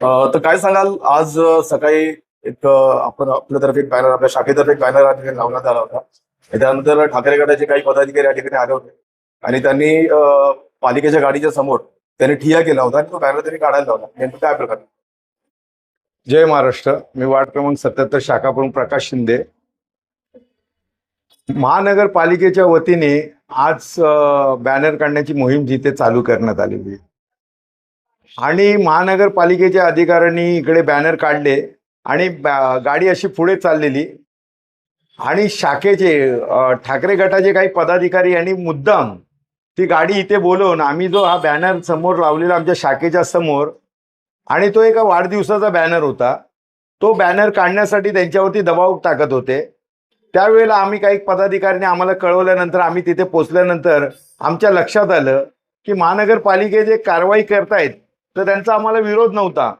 तर काय सांगाल? आज सकाळी एक आपण आपल्यातर्फे एक बॅनर आपल्या शाखेतर्फे एक बॅनर ठिकाणी लावण्यात आला होता. त्यानंतर ठाकरे गटाचे काही पदाधिकारी या ठिकाणी आले होते. आणि त्यांनी पालिकेच्या गाडीच्या समोर त्यांनी ठिया केला होता आणि तो बॅनर त्यांनी काढायला लावला. नेमकं काय प्रकार? जय महाराष्ट्र. मी वार्ड क्रमांक सत्याहत्तर शाखा प्रमुख प्रकाश शिंदे. महानगरपालिकेच्या वतीने आज बॅनर काढण्याची मोहीम जिथे चालू करण्यात आलेली आहे. आणि महानगरपालिकेच्या अधिकाऱ्यांनी इकडे बॅनर काढले आणि बॅ- गाडी अशी पुढे चाललेली. आणि शाखेचे ठाकरे गटाचे काही पदाधिकारी यांनी मुद्दाम ती गाडी इथे बोलवून आम्ही जो हा बॅनर समोर लावलेला आमच्या शाखेच्या समोर आणि तो एका वाढदिवसाचा बॅनर होता. तो बॅनर काढण्यासाठी त्यांच्यावरती दबाव टाकत होते. त्यावेळेला आम्ही काही पदाधिकाऱ्यांनी आम्हाला कळवल्यानंतर आम्ही तिथे पोचल्यानंतर आमच्या लक्षात आलं की महानगरपालिके जे कारवाई करतायत. तर त्यांचा आम्हाला विरोध नव्हता.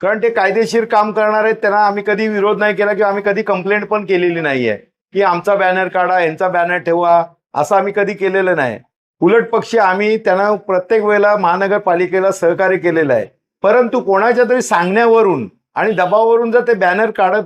कारण ते कायदेशीर काम करणार आहेत त्यांना आम्ही कधी विरोध नाही केला किंवा आम्ही कधी कंप्लेंट पण केलेली नाही आहे की आमचा बॅनर काढा यांचा बॅनर ठेवा असं आम्ही कधी केलेलं नाही. उलट पक्षी आम्ही त्यांना प्रत्येक वेळेला महानगरपालिकेला सहकार्य केलेलं आहे. परंतु कोणाच्या तरी सांगण्यावरून आणि दबावावरून जर ते बॅनर काढत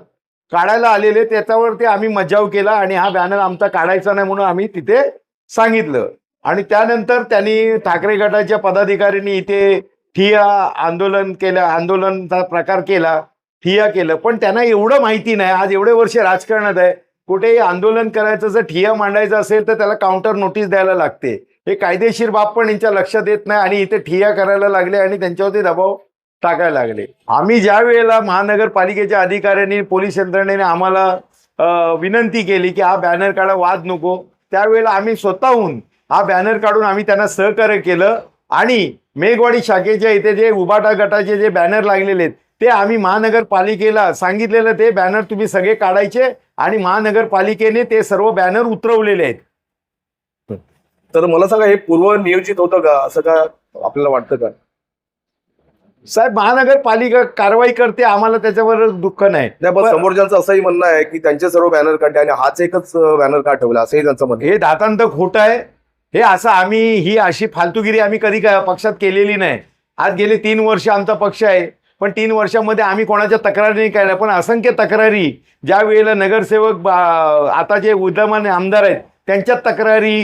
काढायला आलेले त्याच्यावरती आम्ही मज्जाव केला आणि हा बॅनर आमचा काढायचा नाही म्हणून आम्ही तिथे सांगितलं. आणि त्यानंतर त्यांनी ठाकरे गटाच्या पदाधिकाऱ्यांनी इथे ठिया आंदोलन केलं आंदोलनचा प्रकार केला ठिया केलं. पण त्यांना एवढं माहिती नाही. आज एवढे वर्ष राजकारणात आहे. कुठेही आंदोलन करायचं जर ठिया मांडायचं असेल तर त्याला काउंटर नोटीस द्यायला लागते. हे कायदेशीर बाब पण यांच्या लक्षात येत नाही आणि इथे ठिया करायला लागले आणि त्यांच्यावरती दबाव टाकायला लागले. आम्ही ज्या वेळेला महानगरपालिकेच्या अधिकाऱ्यांनी पोलीस यंत्रणेने आम्हाला विनंती केली की हा बॅनर काढा वाद नको त्यावेळेला आम्ही स्वतःहून हा बॅनर काढून आम्ही त्यांना सहकार्य केलं आणि मेघवाडी शाखेच्या इथे जे उबाटा गटाचे जे बॅनर लागलेले आहेत ते आम्ही महानगरपालिकेला सांगितलेलं ते बॅनर तुम्ही सगळे काढायचे आणि महानगरपालिकेने ते सर्व बॅनर उतरवलेले आहेत. तर मला सांगा हे पूर्व नियोजित होतं का? असं का आपल्याला वाटतं का? साहेब महानगरपालिका कारवाई करते आम्हाला त्याच्यावर दुःख नाही. समोरच्यांचं असंही म्हणणं आहे की त्यांचे सर्व बॅनर काढले आणि हाच एकच बॅनर का ठेवला? असंही त्यांचं म्हणणं आहे. हे दातांत खोटं आहे. हे असं आम्ही ही अशी फालतुगिरी आम्ही कधी पक्षात केलेली नाही. आज गेले तीन वर्ष आमचा पक्ष आहे पण तीन वर्षामध्ये आम्ही कोणाच्या तक्रारी नाही करायला पण असंख्य तक्रारी ज्या वेळेला नगरसेवक आता जे उद्यमान आमदार आहेत त्यांच्या तक्रारी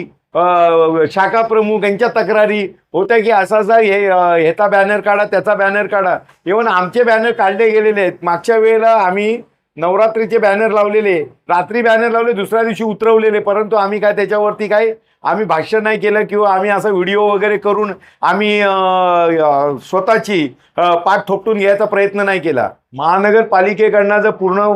शाखा प्रमुख यांच्या तक्रारी होत्या की असा असा हे ह्याचा बॅनर काढा त्याचा बॅनर काढा. इव्हन आमचे बॅनर काढले गेलेले आहेत. मागच्या वेळेला आम्ही नवरात्रीचे बॅनर लावलेले. रात्री बॅनर लावले दुसऱ्या दिवशी उतरवलेले. परंतु आम्ही काय त्याच्यावरती काय आम्ही भाष्य नाही केलं किंवा आम्ही असा व्हिडिओ वगैरे करून आम्ही स्वतःची पाठ थोपटून घ्यायचा प्रयत्न नाही केला. महानगरपालिकेकडनं जर पूर्ण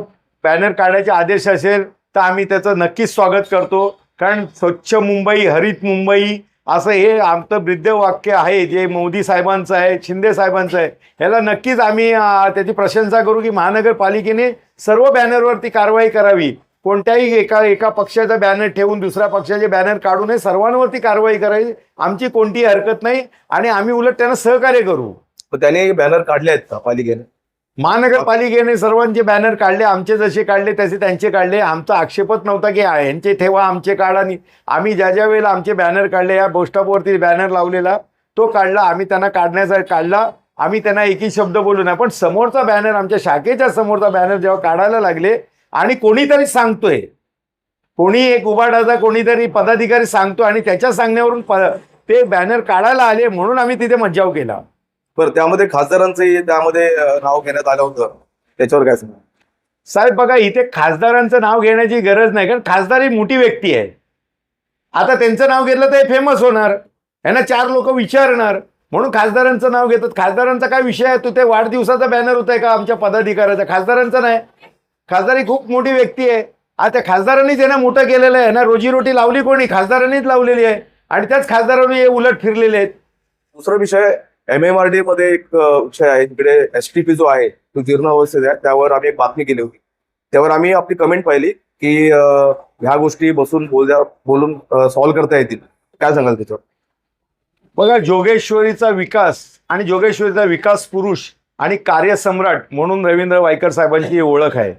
बॅनर काढायचे आदेश असेल तर आम्ही त्याचं नक्कीच स्वागत करतो. कारण स्वच्छ मुंबई हरित मुंबई असं हे आमचं ब्रिद्ध वाक्य आहे जे मोदी साहेबांचं आहे शिंदे साहेबांचं आहे. ह्याला नक्कीच आम्ही त्याची प्रशंसा करू की महानगरपालिकेने सर्व बॅनरवरती कारवाई करावी. कोणत्याही एका एका पक्षाचा बॅनर ठेवून दुसऱ्या पक्षाचे बॅनर काढू नये सर्वांवरती कारवाई करावी. आमची कोणतीही हरकत नाही आणि आम्ही उलट त्यांना सहकार्य करू. त्याने बॅनर काढले आहेत का पालिकेने? महानगरपालिकेने सर्वांचे बॅनर काढले आमचे जसे काढले तसे त्यांचे काढले. आमचा आक्षेपच नव्हता की यांचे ठेवा आमचे काढा आणि आम्ही ज्या ज्या वेळेला आमचे बॅनर काढले या बोस्टॉपवरती बॅनर लावलेला तो काढला आम्ही त्यांना काढण्याचा काढला. आम्ही त्यांना एकही शब्द बोलू नाही. पण समोरचा बॅनर आमच्या शाखेच्या समोरचा बॅनर जेव्हा काढायला लागले आणि कोणीतरी सांगतोय कोणी एक उबाडाचा कोणीतरी पदाधिकारी सांगतो आणि त्याच्या सांगण्यावरून ते बॅनर काढायला आले म्हणून आम्ही तिथे मज्जाव केला. बरं त्यामध्ये खासदारांचंही त्यामध्ये नाव घेण्यात आलं होतं. त्याच्यावर काय सांगा साहेब बघा इथे खासदारांचं नाव घेण्याची गरज नाही कारण खासदार ही मोठी व्यक्ती आहे. आता त्यांचं नाव घेतलं तर हे फेमस होणार. यांना चार लोक विचारणार. म्हणून खासदारांचं नाव घेतात. खासदारांचा काय विषय आहे? तो ते वाढदिवसाचा बॅनर होत आहे का आमच्या पदाधिकाऱ्याचा? खासदारांचा नाही. खासदार ही खूप मोठी व्यक्ती आहे. आता त्या खासदारांनीच यांना मोठं केलेलं आहे. यांना रोजीरोटी लावली कोणी? खासदारांनीच लावलेली आहे. आणि त्याच खासदारांनी हे उलट फिरलेले आहेत. दुसरा विषय एम एम आर डी मध्ये एक विषय आहे तिकडे एस टी पी जो आहे तो जीर्ण अवस्थेत आहे त्यावर आम्ही एक बातमी केली होती. त्यावर आम्ही आपली कमेंट पाहिली की ह्या गोष्टी बसून बोलल्या बोलून सॉल्व्ह करता येतील. काय सांगाल त्याच्यावर? बघा जोगेश्वरीचा विकास आणि जोगेश्वरीचा विकास पुरुष आणि कार्यसम्राट म्हणून रवींद्र वायकर साहेबांची ओळख आहे.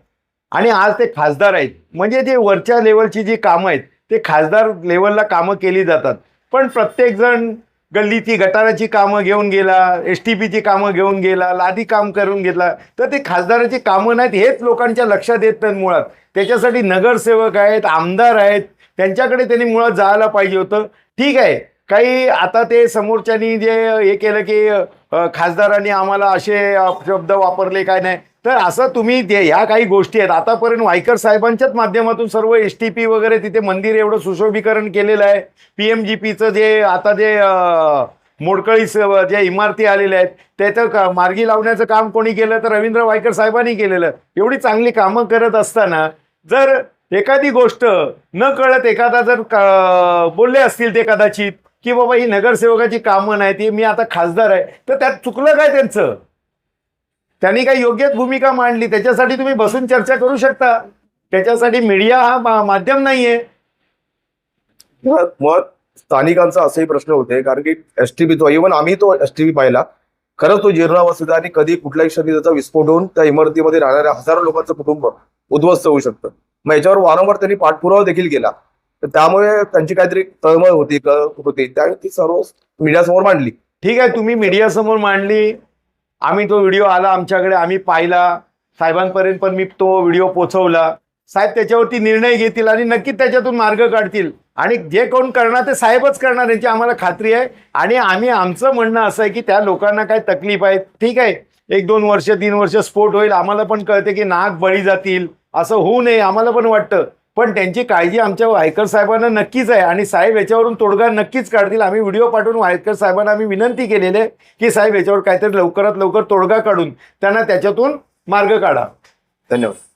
आणि आज ते खासदार आहेत. म्हणजे जे वरच्या लेवलची जी कामं आहेत ते खासदार लेवलला कामं केली जातात. पण प्रत्येकजण गल्लीची गटाराची कामं घेऊन गेला एस टी पीची कामं घेऊन गेला लादी काम करून घेतला. तर ते खासदाराची कामं नाहीत हेच लोकांच्या लक्षात येत नाहीत मुळात. त्याच्यासाठी नगरसेवक आहेत आमदार आहेत त्यांच्याकडे त्यांनी मुळात जायला पाहिजे होतं. ठीक आहे काही आता ते समोरच्यांनी जे हे केलं की खासदारांनी आम्हाला असे शब्द वापरले काय नाही. तर असं तुम्ही ते ह्या काही गोष्टी आहेत. आतापर्यंत वायकर साहेबांच्याच माध्यमातून सर्व एस टी पी वगैरे तिथे मंदिर एवढं सुशोभीकरण केलेलं आहे. पी एम जी पीचं जे आता जे मोडकळीस ज्या इमारती आलेल्या आहेत त्याचं का मार्गी लावण्याचं काम कोणी केलं तर रवींद्र वायकर साहेबांनी केलेलं. एवढी चांगली कामं करत असताना जर एखादी गोष्ट न कळत एखादा जर का- बोलले असतील ते कदाचित की बाबा ही नगरसेवकाची कामं नाही ती मी आता खासदार आहे तर त्यात चुकलं काय त्यांचं? त्यांनी काही योग्य भूमिका मांडली. त्याच्यासाठी तुम्ही बसून चर्चा करू शकता. त्याच्यासाठी मीडिया हा माध्यम नाहीये. मुळात स्थानिकांचा असेही प्रश्न होते. कारण की एस टी तो इव्हन आम्ही तो एस टी पाहिला. खरंच तो जीर्णावस्थेत आणि कधी कुठल्याही क्षणी त्याचा विस्फोट होऊन त्या इमारतीमध्ये राहणाऱ्या हजारो लोकांचं कुटुंब उद्ध्वस्त होऊ शकतं. मग याच्यावर वारंवार त्यांनी पाठपुरावा देखील केला. तर त्यामुळे त्यांची काहीतरी तळमळ होती क- होती. त्यावेळी ती सर्व मीडियासमोर मांडली. ठीक आहे तुम्ही मीडियासमोर मांडली. आम्ही तो व्हिडिओ आला आमच्याकडे आम्ही पाहिला. साहेबांपर्यंत पण मी तो व्हिडिओ पोचवला. साहेब त्याच्यावरती निर्णय घेतील आणि नक्कीच त्याच्यातून मार्ग काढतील. आणि जे कोण करणार ते साहेबच करणार याची आम्हाला खात्री आहे. आणि आम्ही आमचं म्हणणं असं आहे की त्या लोकांना काय तकलीफ आहे ठीक आहे. एक दोन वर्ष तीन वर्ष स्फोट होईल. आम्हाला पण कळते की नाक बळी जातील. असं होऊ नये आम्हाला पण वाटतं. पण त्यांची काळजी आमच्या वायकर साहेबांना नक्कीच आहे. आणि साहेब याच्यावरून तोडगा नक्कीच काढतील. आम्ही व्हिडिओ पाठवून वायकर साहेबांना आम्ही विनंती केलेली आहे की साहेब याच्यावर काहीतरी लवकरात लवकर तोडगा काढून त्यांना त्याच्यातून मार्ग काढा. धन्यवाद.